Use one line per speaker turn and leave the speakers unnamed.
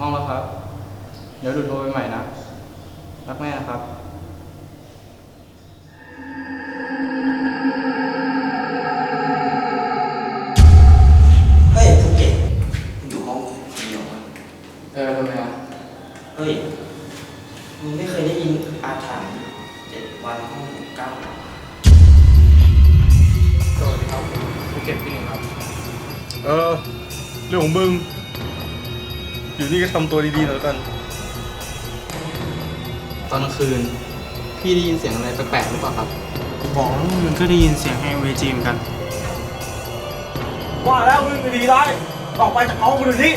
ห้องแล้วครับ เดี๋ยวดูโทรไปใหม่นะ รักแม่นะครับ
เฮ้ยภูเก็งอยู่ห้องนี้เหรอว
เออทำไมอะ
เฮ้ยมึงไม่เคยได้ยินอาถรรพ์เจ็ดวันห้องเก้า
สวัสดีครับภูเก็ตพี่หนึ่งครับ
เออ เรื่องของมึง อยู่นี่ก็ทำตัวดีๆหน่อยแล้วกัน
ตอนกลางคืน พี่ได้ยินเสียงอะไรแปลกๆหรือเปล่าครับ
บอกแล้วมึง
ก็ได้
ย
ิน
เสียงแฮงเว
จีเห
มือนกัน ว่าแล้วมึงไม่ดีได้ออกไปจากห้องกูเดี๋ยวนี้